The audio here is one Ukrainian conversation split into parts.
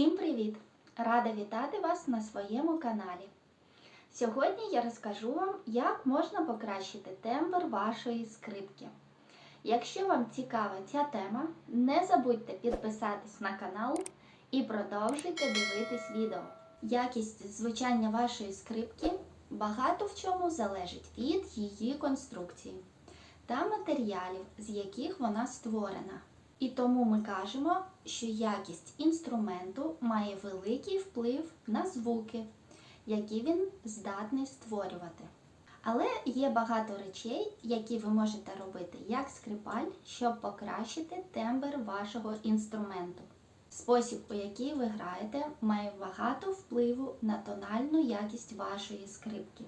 Всім привіт! Рада вітати вас на своєму каналі. Сьогодні я розкажу вам, як можна покращити тембр вашої скрипки. Якщо вам цікава ця тема, не забудьте підписатись на канал і продовжуйте дивитись відео. Якість звучання вашої скрипки багато в чому залежить від її конструкції та матеріалів, з яких вона створена. І тому ми кажемо, що якість інструменту має великий вплив на звуки, які він здатний створювати. Але є багато речей, які ви можете робити як скрипаль, щоб покращити тембр вашого інструменту. Спосіб, у який ви граєте, має багато впливу на тональну якість вашої скрипки.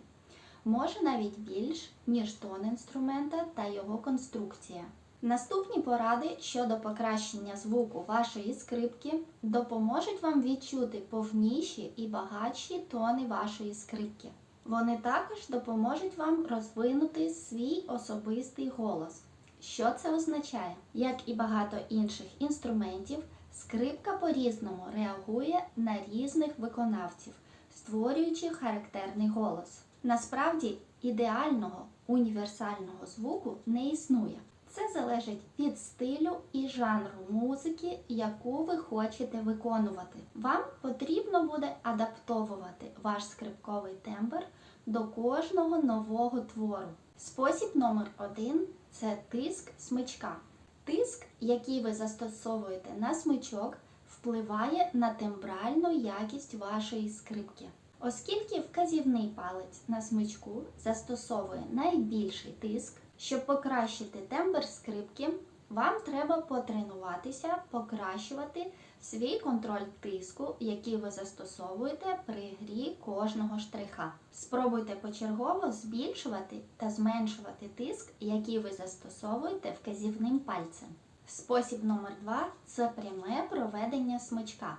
Може навіть більш, ніж тон інструмента та його конструкція. Наступні поради щодо покращення звуку вашої скрипки допоможуть вам відчути повніші і багатші тони вашої скрипки. Вони також допоможуть вам розвинути свій особистий голос. Що це означає? Як і багато інших інструментів, скрипка по-різному реагує на різних виконавців, створюючи характерний голос. Насправді, ідеального універсального звуку не існує. Це залежить від стилю і жанру музики, яку ви хочете виконувати. Вам потрібно буде адаптовувати ваш скрипковий тембр до кожного нового твору. Спосіб номер один це тиск смичка. Тиск, який ви застосовуєте на смичок, впливає на тембральну якість вашої скрипки. Оскільки вказівний палець на смичку застосовує найбільший тиск, щоб покращити тембр скрипки, вам треба потренуватися, покращувати свій контроль тиску, який ви застосовуєте при грі кожного штриха. Спробуйте почергово збільшувати та зменшувати тиск, який ви застосовуєте вказівним пальцем. Спосіб номер два це пряме проведення смичка.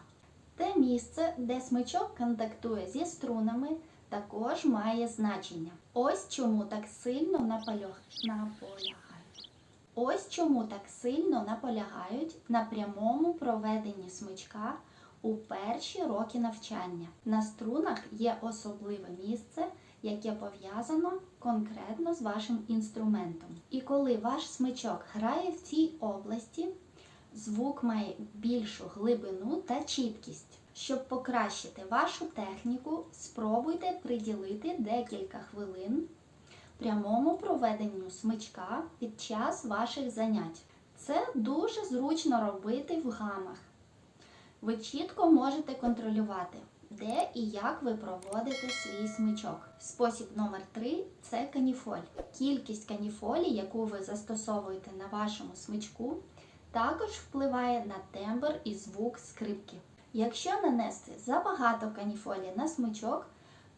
Те місце, де смичок контактує зі струнами, також має значення. Ось чому так сильно наполягають. Ось чому так сильно наполягають на прямому проведенні смичка у перші роки навчання. На струнах є особливе місце, яке пов'язано конкретно з вашим інструментом. І коли ваш смичок грає в цій області, звук має більшу глибину та чіткість. Щоб покращити вашу техніку, спробуйте приділити декілька хвилин прямому проведенню смичка під час ваших занять. Це дуже зручно робити в гамах. Ви чітко можете контролювати, де і як ви проводите свій смичок. Спосіб номер 3 це каніфоль. Кількість каніфолі, яку ви застосовуєте на вашому смичку, також впливає на тембр і звук скрипки. Якщо нанести забагато каніфолі на смичок,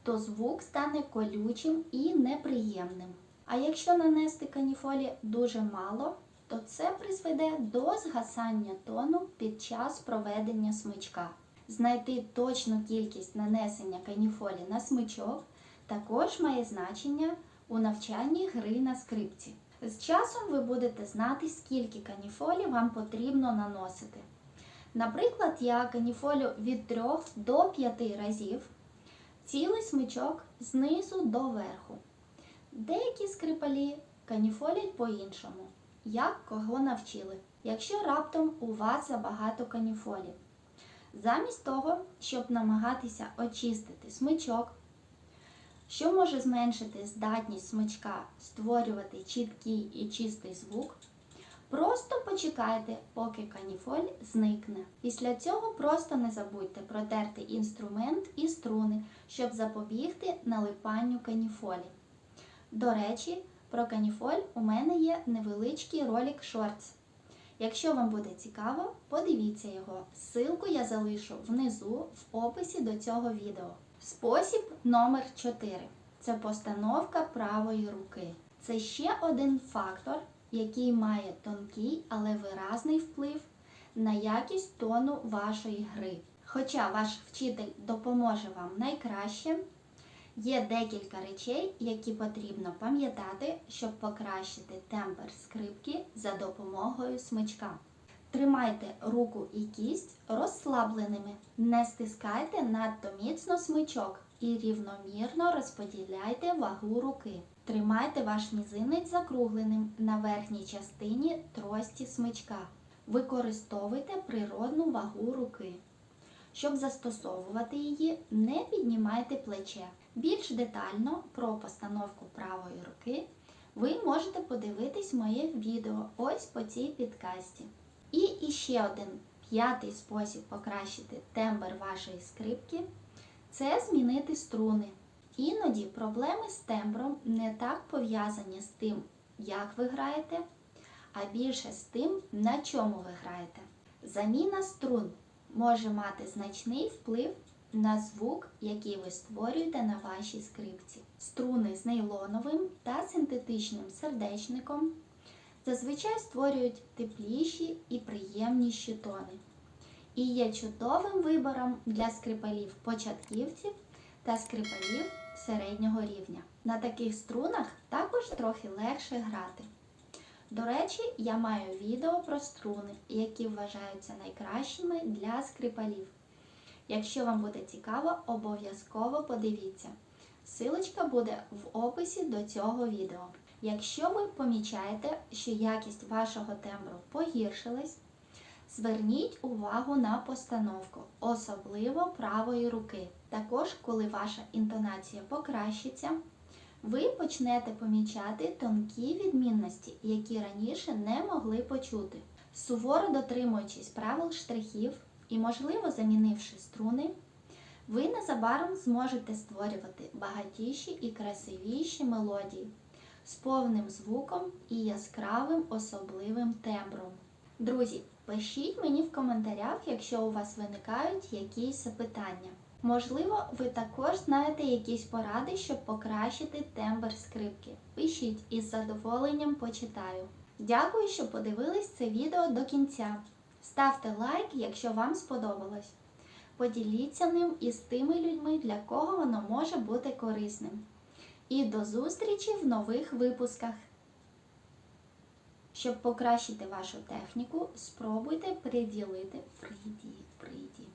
то звук стане колючим і неприємним. А якщо нанести каніфолі дуже мало, то це призведе до згасання тону під час проведення смичка. Знайти точну кількість нанесення каніфолі на смичок також має значення у навчанні гри на скрипці. З часом ви будете знати, скільки каніфолі вам потрібно наносити. Наприклад, я каніфолю від 3 до 5 разів, цілий смичок знизу до верху. Деякі скрипалі каніфолять по-іншому, як кого навчили. Якщо раптом у вас забагато каніфолі, замість того, щоб намагатися очистити смичок, що може зменшити здатність смичка створювати чіткий і чистий звук, Просто почекайте, поки каніфоль зникне. Після цього просто не забудьте протерти інструмент і струни, щоб запобігти налипанню каніфолі. До речі, про каніфоль у мене є невеличкий ролик шортс. Якщо вам буде цікаво, подивіться його. Ссылку я залишу внизу в описі до цього відео. Спосіб номер 4 це постановка правої руки. Це ще один фактор який має тонкий, але виразний вплив на якість тону вашої гри. Хоча ваш вчитель допоможе вам найкраще, є декілька речей, які потрібно пам'ятати, щоб покращити тембр скрипки за допомогою смичка. Тримайте руку і кість розслабленими. Не стискайте надто міцно смичок і рівномірно розподіляйте вагу руки. Тримайте ваш мізинець закругленим на верхній частині трості смичка. Використовуйте природну вагу руки. Щоб застосовувати її, не піднімайте плече. Більш детально про постановку правої руки ви можете подивитись моє відео ось по цій підкасті. І іще один п'ятий спосіб покращити тембр вашої скрипки це змінити струни. Іноді проблеми з тембром не так пов'язані з тим, як ви граєте, а більше з тим, на чому ви граєте. Заміна струн може мати значний вплив на звук, який ви створюєте на вашій скрипці. Струни з нейлоновим та синтетичним сердечником зазвичай створюють тепліші і приємніші тони. І є чудовим вибором для скрипалів початківців та скрипалів середнього рівня. На таких струнах також трохи легше грати. До речі, я маю відео про струни, які вважаються найкращими для скрипалів. Якщо вам буде цікаво, обов'язково подивіться. Силочка буде в описі до цього відео. Якщо ви помічаєте, що якість вашого тембру погіршилась, зверніть увагу на постановку, особливо правої руки. Також, коли ваша інтонація покращиться, ви почнете помічати тонкі відмінності, які раніше не могли почути. Суворо дотримуючись правил штрихів і, можливо, замінивши струни, ви незабаром зможете створювати багатіші і красивіші мелодії з повним звуком і яскравим особливим тембром. Друзі, пишіть мені в коментарях, якщо у вас виникають якісь запитання. Можливо, ви також знаєте якісь поради, щоб покращити тембр скрипки. Пишіть із задоволенням почитаю. Дякую, що подивились це відео до кінця. Ставте лайк, якщо вам сподобалось. Поділіться ним із тими людьми, для кого воно може бути корисним. І до зустрічі в нових випусках. Щоб покращити вашу техніку, спробуйте приділити приді, приді.